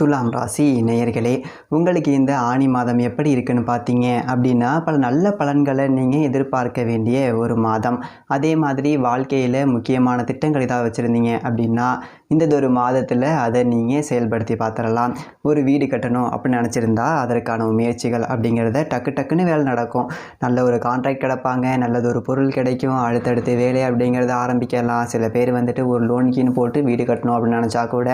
துலாம் ராசி நேயர்களே உங்களுக்கு இந்த ஆணி மாதம் எப்படி இருக்குன்னு பார்த்தீங்க அப்படின்னா பல நல்ல பலன்களை நீங்கள் எதிர்பார்க்க வேண்டிய ஒரு மாதம். அதே மாதிரி வாழ்க்கையில் முக்கியமான திட்டங்கள் ஏதாவது வச்சுருந்தீங்க அப்படின்னா இந்ததொரு மாதத்தில் அதை நீங்கள் செயல்படுத்தி பார்த்துடலாம். ஒரு வீடு கட்டணும் அப்படின்னு நினச்சிருந்தா அதற்கான முயற்சிகள் அப்படிங்கிறத டக்கு டக்குன்னு வேலை நடக்கும். நல்ல ஒரு கான்ட்ராக்ட் கிடப்பாங்க நல்லது ஒரு பொருள் கிடைக்கும் அடுத்தடுத்து வேலை அப்படிங்கிறத ஆரம்பிக்கலாம். சில பேர் வந்துட்டு ஒரு லோன் போட்டு வீடு கட்டணும் அப்படின்னு நினச்சா கூட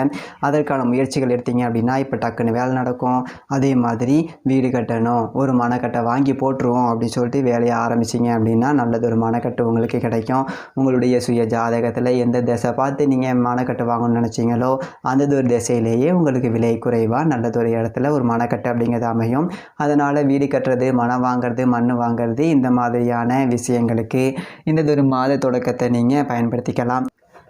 அதற்கான முயற்சிகள் எடுத்தீங்க அப்படின்னா இப்போ டக்குன்னு வேலை நடக்கும். அதே மாதிரி வீடு கட்டணும். ஒரு மனக்கட்டை வாங்கி போட்டுருவோம் அப்படின்னு சொல்லிட்டு வேலையை ஆரம்பிச்சிங்க அப்படின்னா நல்லது. ஒரு மனக்கட்டு உங்களுக்கு கிடைக்கும். உங்களுடைய சுய ஜாதகத்தில் எந்த திசை பார்த்து நீங்கள் மனக்கட்டு வாங்கணும்னு நினச்சிங்களோ அந்த ஒரு திசையிலேயே உங்களுக்கு விலை குறைவாக நல்லது ஒரு இடத்துல ஒரு மனக்கட்டு அப்படிங்கிறது அமையும். அதனால் வீடு கட்டுறது மனம் வாங்குறது மண் வாங்குறது இந்த மாதிரியான விஷயங்களுக்கு இந்த ஒரு மாத தொடக்கத்தை நீங்கள் பயன்படுத்திக்கலாம்.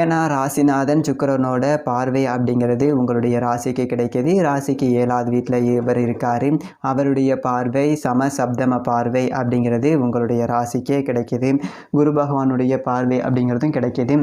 ஏன்னா ராசிநாதன் சுக்கரனோட பார்வை அப்படிங்கிறது உங்களுடைய ராசிக்கு கிடைக்கிது. ராசிக்கு ஏழாவது வீட்டில் இவர் இருக்கார். அவருடைய பார்வை சம சப்தம பார்வை அப்படிங்கிறது உங்களுடைய ராசிக்கே கிடைக்கிது. குரு பகவானுடைய பார்வை அப்படிங்கிறதும் கிடைக்கிது.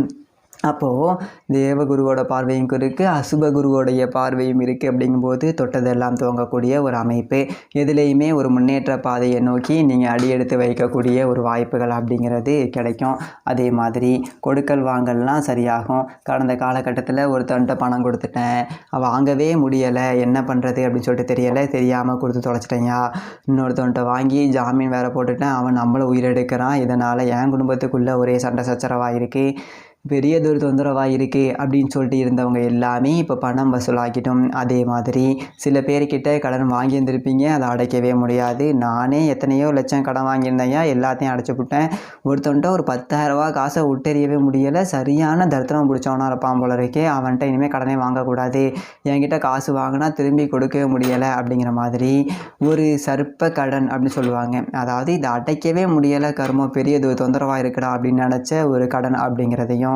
அப்போது தேவகுருவோட பார்வையும் இருக்குது அசுபகுருவோடைய பார்வையும் இருக்குது அப்படிங்கும்போது தொட்டதெல்லாம் துவங்கக்கூடிய ஒரு அமைப்பு. எதுலேயுமே ஒரு முன்னேற்ற பாதையை நோக்கி நீங்கள் அடி எடுத்து வைக்கக்கூடிய ஒரு வாய்ப்புகள் அப்படிங்கிறது கிடைக்கும். அதே மாதிரி கொடுக்கல் வாங்கல்லாம் சரியாகும். கடந்த காலகட்டத்தில் ஒருத்தன்ட்ட பணம் கொடுத்துட்டேன். வாங்கவே முடியலை. என்ன பண்ணுறது அப்படின்னு சொல்லிட்டு தெரியலை. தெரியாமல் கொடுத்து தொலைச்சிட்டேயா இன்னொருத்தவன்ட்ட வாங்கி ஜாமீன் வேறு போட்டுட்டேன். அவன் நம்மளை உயிரெடுக்கிறான். இதனால் என் குடும்பத்துக்குள்ளே ஒரே சண்டை சச்சரவாக இருக்குது பெரிய ஒரு தொந்தரவாக இருக்குது அப்படின்னு சொல்லிட்டு இருந்தவங்க எல்லாமே இப்போ பணம் வசூலாக்கிட்டோம். அதே மாதிரி சில பேர்கிட்ட கடன் வாங்கியிருந்திருப்பீங்க. அதை அடைக்கவே முடியாது. நானே எத்தனையோ லட்சம் கடன் வாங்கியிருந்தேன். எல்லாத்தையும் அடைச்சி விட்டேன். ஒருத்தன்ட்ட ஒரு பத்தாயிரரூபா காசை விட்டெறியவே முடியலை. சரியான தரித்திரம் பிடிச்சவனா இருப்பான் போல இருக்கே. அவன்கிட்ட இனிமேல் கடனே வாங்கக்கூடாது. என்கிட்ட காசு வாங்கினா திரும்பி கொடுக்கவே முடியலை அப்படிங்கிற மாதிரி ஒரு சர்ப்ப கடன் அப்படின்னு சொல்லுவாங்க. அதாவது இதை அடைக்கவே முடியலை. கர்மம் பெரியது தொந்தரவாக இருக்குடா அப்படின்னு நினச்ச ஒரு கடன் அப்படிங்கிறதையும்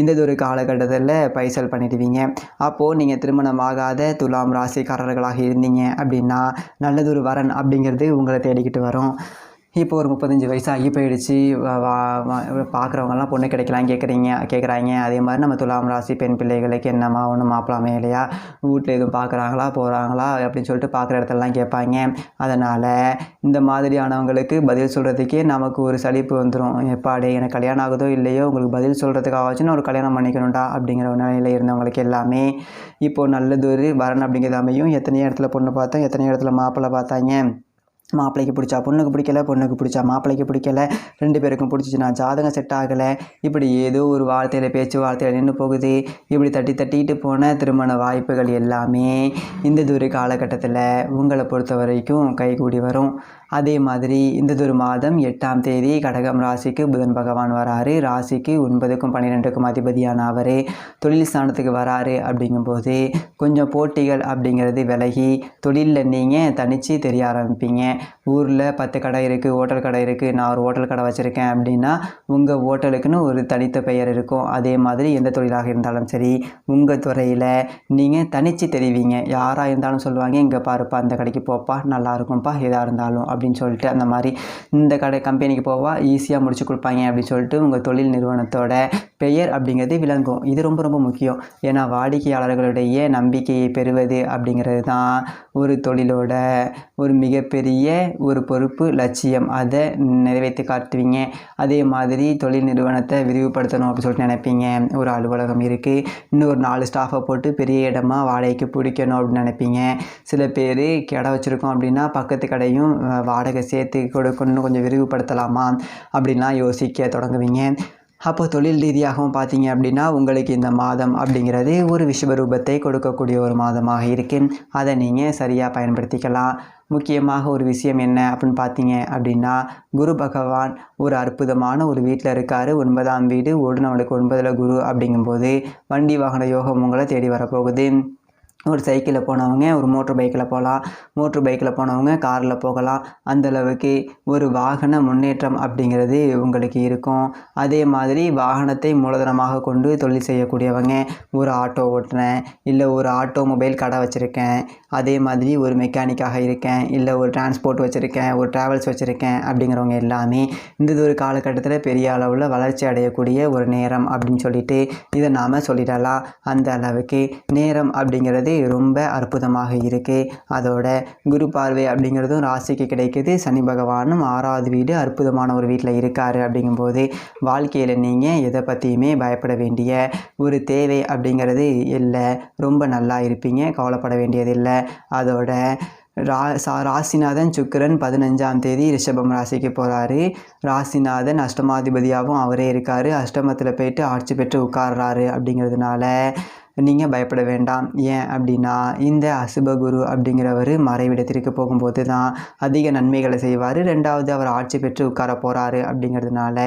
இந்த ஒரு காலகட்டத்தில் பைசல் பண்ணிடுவீங்க. அப்போது நீங்கள் திருமணம் ஆகாத துலாம் ராசிக்காரர்களாக இருந்தீங்க அப்படின்னா நல்லதொரு வரன் அப்படிங்கிறது உங்களை தேடிக்கிட்டு வரும். இப்போ ஒரு முப்பத்தஞ்சு வயசு ஆகி போயிடுச்சு பார்க்குறவங்கலாம் பொண்ணு கிடைக்கலாம் கேட்குறீங்க கேட்குறாங்க. அதே மாதிரி நம்ம துலாம் ராசி பெண் பிள்ளைகளுக்கு என்னம்மா ஒன்று மாப்பிளாமே இல்லையா வீட்டில் எதுவும் பார்க்குறாங்களா போகிறாங்களா? அப்படின்னு சொல்லிட்டு பார்க்குற இடத்துலலாம் கேட்பாங்க. அதனால் இந்த மாதிரியானவங்களுக்கு பதில் சொல்கிறதுக்கே நமக்கு ஒரு சலிப்பு வந்துடும் எப்பாடே எனக்கு கல்யாணம் ஆகுதோ இல்லையோ உங்களுக்கு பதில் சொல்கிறதுக்காகச்சும் ஒரு கல்யாணம் பண்ணிக்கணும்டா அப்படிங்கிற ஒரு நிலையில் இருந்தவங்களுக்கு எல்லாமே இப்போது நல்லதொரு வரன் அப்படிங்கிறதாமையும் எத்தனையோ இடத்துல பொண்ணு பார்த்தோம் எத்தனையோ இடத்துல மாப்பிள்ளை பார்த்தாங்க. மாப்பிள்ளைக்கு பிடிச்சா பொண்ணுக்கு பிடிக்கல பொண்ணுக்கு பிடிச்சா மாப்பிள்ளைக்கு பிடிக்கல ரெண்டு பேருக்கும் பிடிச்சிச்சுன்னா ஜாதகம் செட் ஆகலை. இப்படி ஏதோ ஒரு வார்த்தையில் பேச்சு வார்த்தையில் நின்று போகுது. இப்படி தட்டி தட்டிட்டு போன திருமண வாய்ப்புகள் எல்லாமே இந்த தூரி காலகட்டத்தில் உங்களை பொறுத்த வரைக்கும் கைகூடி வரும். அதே மாதிரி இந்த ஒரு மாதம் எட்டாம் தேதி கடகம் ராசிக்கு புதன் பகவான் வராரு. ராசிக்கு ஒன்பதுக்கும் பன்னிரெண்டுக்கும் அதிபதியான அவர். தொழில் ஸ்தானத்துக்கு வராரு அப்படிங்கும்போது கொஞ்சம் போட்டிகள் அப்படிங்கிறது விலகி தொழிலில் நீங்கள் தனித்து தெரிய ஆரம்பிப்பீங்க. ஊரில் பத்து கடை இருக்குது ஹோட்டல் கடை இருக்குது நான் ஒரு ஹோட்டல் கடை வச்சுருக்கேன் அப்படின்னா உங்கள் ஹோட்டலுக்குன்னு ஒரு தனித்த பெயர் இருக்கும். அதே மாதிரி எந்த தொழிலாக இருந்தாலும் சரி உங்கள் துறையில் நீங்கள் தனித்து தெரிவிங்க. யாராக இருந்தாலும் சொல்லுவாங்க இங்கே பாருப்பா அந்த கடைக்கு போப்பா நல்லா இருக்கும்ப்பா எதாக இருந்தாலும் அப்படின்னு சொல்லிட்டு அந்த மாதிரி இந்த கடை கம்பெனிக்கு போவா ஈஸியாக முடிச்சு கொடுப்பாங்க அப்படின்னு சொல்லிட்டு உங்கள் தொழில் நிறுவனத்தோட பெயர் அப்படிங்கிறது விளங்கும். இது ரொம்ப ரொம்ப முக்கியம். ஏன்னா வாடிக்கையாளர்களுடைய நம்பிக்கையை பெறுவது அப்படிங்கிறது தான் ஒரு தொழிலோட ஒரு மிகப்பெரிய ஒரு பொறுப்பு லட்சியம். அதை நிறைவேற்றி காட்டுவீங்க. அதே மாதிரி தொழில் நிறுவனத்தை விரிவுபடுத்தணும் அப்படின்னு சொல்லிட்டு நினைப்பீங்க. ஒரு அலுவலகம் இருக்குது இன்னும் ஒரு நாலு ஸ்டாஃபை போட்டு பெரிய இடமா வாடகைக்கு பிடிக்கணும் அப்படின்னு நினைப்பீங்க. சில பேர் கடை வச்சுருக்கோம் அப்படின்னா பக்கத்து கடையும் வாடகை சேர்த்து கொடுக்கணும்னு கொஞ்சம் விரிவுபடுத்தலாமா அப்படின்லாம் யோசிக்க தொடங்குவீங்க. அப்போ தொழில் ரீதியாகவும் பார்த்தீங்க அப்படின்னா உங்களுக்கு இந்த மாதம் அப்படிங்கிறது ஒரு விஸ்வரூபத்தை கொடுக்கக்கூடிய ஒரு மாதமாக இருக்குது அதை நீங்கள் சரியாக பயன்படுத்திக்கலாம். முக்கியமாக ஒரு விஷயம் என்ன அப்படின்னு பார்த்தீங்க அப்படின்னா குரு பகவான் ஒரு அற்புதமான ஒரு வீட்டில் இருக்கார். ஒன்பதாம் வீடு ஓடு நம்மளுக்கு ஒன்பதில் குரு அப்படிங்கும்போது வண்டி வாகன யோகம் உங்களை தேடி வரப்போகுது. ஒரு சைக்கிளில் போனவங்க ஒரு மோட்ரு பைக்கில் போகலாம் மோட்ரு பைக்கில் போனவங்க காரில் போகலாம். அந்த அளவுக்கு ஒரு வாகன முன்னேற்றம் அப்படிங்கிறது உங்களுக்கு இருக்கும். அதே மாதிரி வாகனத்தை மூலதனமாக கொண்டு தொழில் செய்யக்கூடியவங்க ஒரு ஆட்டோ ஓட்டுறேன் இல்லை ஒரு ஆட்டோமொபைல் கடை வச்சுருக்கேன் அதே மாதிரி ஒரு மெக்கானிக்காக இருக்கேன் இல்லை ஒரு டிரான்ஸ்போர்ட் வச்சுருக்கேன் ஒரு ட்ராவல்ஸ் வச்சுருக்கேன் அப்படிங்கிறவங்க எல்லாமே இந்த ஒரு காலகட்டத்தில் பெரிய அளவில் வளர்ச்சி அடையக்கூடிய ஒரு நேரம் அப்படின்னு சொல்லிட்டு இதை நாம் சொல்லிடலாம். அந்த அளவுக்கு நேரம் அப்படிங்கிறது ரொம்ப அற்புதமாக இருக்குது அதோட குரு பார்வை அப்படிங்கிறதும் ராசிக்கு கிடைக்குது. சனி பகவானும் ஆறாவது வீடு அற்புதமான ஒரு வீட்டில் இருக்காரு அப்படிங்கும்போது வாழ்க்கையில் நீங்கள் எதை பற்றியுமே பயப்பட வேண்டிய ஒரு தேவை அப்படிங்கிறது இல்லை. ரொம்ப நல்லா இருப்பீங்க. கவலைப்பட வேண்டியதில்லை அதோட ரா சா ராசிநாதன் சுக்கரன் பதினஞ்சாம் தேதி ரிஷபம் ராசிக்கு போகிறாரு ராசிநாதன் அஷ்டமாதிபதியாகவும் அவரே இருக்கார். அஷ்டமத்தில் போயிட்டு ஆட்சி பெற்று உட்கார்றாரு அப்படிங்கிறதுனால நீங்கள் பயப்பட வேண்டாம். ஏன் அப்படின்னா இந்த அசுபகுரு அப்படிங்கிறவர் மறைவிடத்திற்கு போகும்போது தான் அதிக நன்மைகளை செய்வார். ரெண்டாவது அவர் ஆட்சி பெற்று உட்கார போகிறாரு அப்படிங்கிறதுனால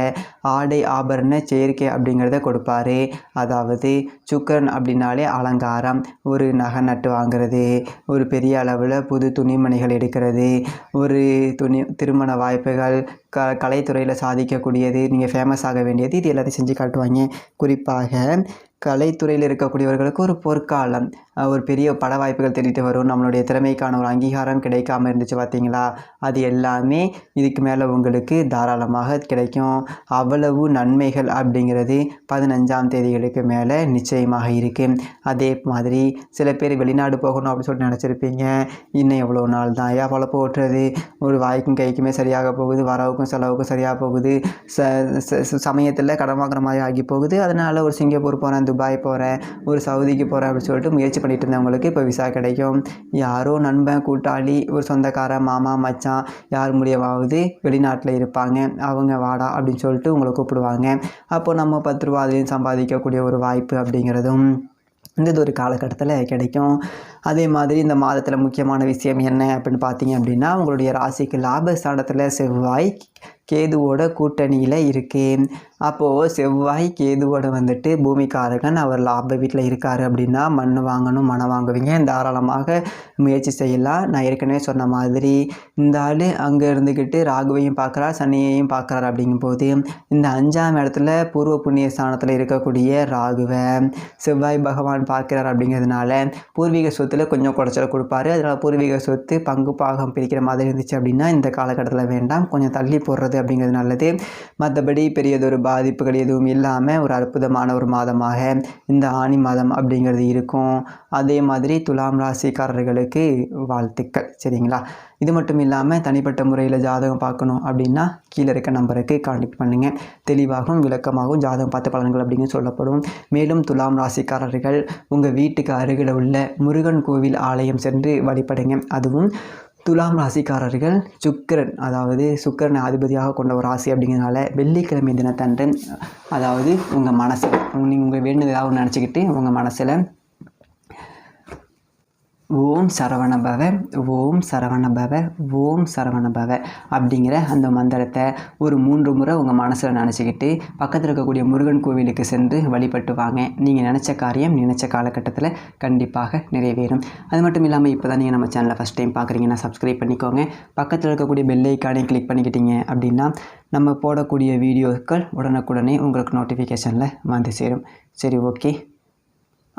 ஆடை ஆபரண சேர்க்கை அப்படிங்கிறத கொடுப்பாரு. அதாவது சுக்கரன் அப்படின்னாலே அலங்காரம் ஒரு நகை நட்டு வாங்குறது ஒரு பெரிய அளவில் புது துணிமணிகள் எடுக்கிறது ஒரு துணி திருமண வாய்ப்புகள் க கலைத்துறையில் சாதிக்கக்கூடியது நீங்கள் ஃபேமஸ் ஆக வேண்டியது இது எல்லாத்தையும் செஞ்சு காட்டுவாங்க. குறிப்பாக கலைத்துறையில் இருக்கக்கூடியவர்களுக்கு ஒரு பொற்காலம். ஒரு பெரிய பட வாய்ப்புகள் தேடிட்டு வரும். நம்மளுடைய திறமைக்கான ஒரு அங்கீகாரம் கிடைக்காம இருந்துச்சு பார்த்தீங்களா? அது எல்லாமே இதுக்கு மேலே உங்களுக்கு தாராளமாக கிடைக்கும். அவ்வளவு நன்மைகள் அப்படிங்கிறது பதினஞ்சாம் தேதிகளுக்கு மேலே நிச்சயமாக இருக்குது அதே மாதிரி சில பேர் வெளிநாடு போகணும் அப்படின்னு சொல்லிட்டு நினச்சிருப்பீங்க. இன்னும் எவ்வளோ நாள் தான் ஏன் பழப்பு ஓட்டுறது? ஒரு வாய்க்கும் கைக்குமே சரியாக போகுது. வரவுக்கும் செலவுக்கும் சரியாக போகுது. ச ச- சமயத்தில் கடன் வாங்குற மாதிரி ஆகி போகுது. அதனால் ஒரு சிங்கப்பூர் போகிறேன் துபாய் போகிறேன் ஒரு சவுதிக்கு போகிறேன் அப்படின்னு சொல்லிட்டு முயற்சி பண்ணிட்டு இருந்தவங்களுக்கு இப்போ விசா கிடைக்கும். யாரோ நண்பன் கூட்டாளி ஒரு சொந்தக்காரன் மாமா மச்சான் யார் மூலியமாவது வெளிநாட்டில் இருப்பாங்க. அவங்க வாடா அப்படின்னு சொல்லிட்டு உங்களை கூப்பிடுவாங்க. அப்போது நம்ம பத்து ரூபா அதையும் சம்பாதிக்கக்கூடிய ஒரு வாய்ப்பு அப்படிங்கிறதும் இந்த ஒரு காலகட்டத்தில் கிடைக்கும். அதே மாதிரி இந்த மாதத்தில் முக்கியமான விஷயம் என்ன அப்படின்னு பார்த்தீங்க அப்படின்னா உங்களுடைய ராசிக்கு லாபஸ்தானத்தில் செவ்வாய் கேதுவோட கூட்டணியில் இருக்குது அப்போது செவ்வாய் கேதுவோட வந்துட்டு பூமிக்காரகன் அவர் லாப வீட்டில் இருக்கார் அப்படின்னா மண் வாங்கணும் மனம் வாங்குவீங்க. தாராளமாக முயற்சி செய்யலாம். நான் ஏற்கனவே சொன்ன மாதிரி இந்த ஆள் அங்கே இருந்துக்கிட்டு ராகுவையும் பார்க்குறா சனியையும் பார்க்குறாரு அப்படிங்கும்போது இந்த அஞ்சாம் இடத்துல பூர்வ புண்ணிய ஸ்தானத்தில் இருக்கக்கூடிய ராகுவை செவ்வாய் பகவான் பார்க்குறார் அப்படிங்கிறதுனால பூர்வீக சொத்தில் கொஞ்சம் குறைச்சல் கொடுப்பாரு. அதனால் பூர்வீக சொத்து பங்கு பாகம் பிரிக்கிற மாதிரி இருந்துச்சு அப்படின்னா இந்த காலகட்டத்தில் வேண்டாம். கொஞ்சம் தள்ளி போடுறது அப்படிங்கிறது நல்லது. மற்றபடி பெரியதொரு பாதிப்புகள் எதுவும் இல்லாமல் ஒரு அற்புதமான ஒரு மாதமாக இந்த ஆனி மாதம் அப்படிங்கிறது இருக்கும். அதே மாதிரி துலாம் ராசிக்காரர்களுக்கு வாழ்த்துக்கள். சரிங்களா? இது மட்டும் இல்லாமல் தனிப்பட்ட முறையில் ஜாதகம் பார்க்கணும் அப்படின்னா கீழே இருக்க நம்பருக்கு கான்டெக்ட் பண்ணுங்கள் தெளிவாகவும் விளக்கமாகவும் ஜாதகம் பார்த்த பலன்கள் அப்படின்னு சொல்லப்படும். மேலும் துலாம் ராசிக்காரர்கள் உங்கள் வீட்டுக்கு அருகில் உள்ள முருகன் கோவில் ஆலயம் சென்று வழிபடுங்க. அதுவும் துலாம் ராசிக்காரர்கள் சுக்கிரன் அதாவது சுக்கிரனை அதிபதியாக கொண்ட ஒரு ராசி அப்படிங்கிறனால வெள்ளிக்கிழமை தினத்தன்று அதாவது உங்கள் மனசில் நீங்கள் உங்கள் வேண்டுதல் ஏதாவது நினச்சிக்கிட்டு உங்கள் மனசில் ஓம் சரவணபவ ஓம் சரவணபவ ஓம் சரவணபவ அப்படிங்கிற அந்த மந்திரத்தை ஒரு மூன்று முறை உங்கள் மனசில் நினச்சிக்கிட்டு பக்கத்தில் இருக்கக்கூடிய முருகன் கோவிலுக்கு சென்று வழிபட்டு வாங்க. நீங்கள் நினச்ச காரியம் நினச்ச காலகட்டத்தில் கண்டிப்பாக நிறைவேறும். அது மட்டும் இல்லாமல் இப்போ தான் நீங்கள் நம்ம சேனலை ஃபஸ்ட் டைம் பார்க்குறீங்கன்னா சப்ஸ்கிரைப் பண்ணிக்கோங்க. பக்கத்தில் இருக்கக்கூடிய பெல் ஐக்கானையும் கிளிக் பண்ணிக்கிட்டீங்க அப்படின்னா நம்ம போடக்கூடிய வீடியோக்கள் உடனுக்குடனே உங்களுக்கு நோட்டிஃபிகேஷனில் வந்து சேரும். சரி ஓகே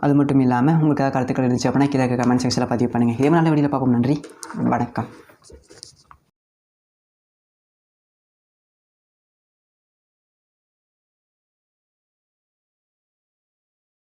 அது மட்டும் இல்லாமல் உங்களுக்காக கருத்துக்கள் இருந்துச்சு அப்படின்னா கீழே கமெண்ட் செக்ஷனில் பதிவு பண்ணுங்கள் இதே நல்ல வீடியோவில் பார்ப்போம். நன்றி. வணக்கம்.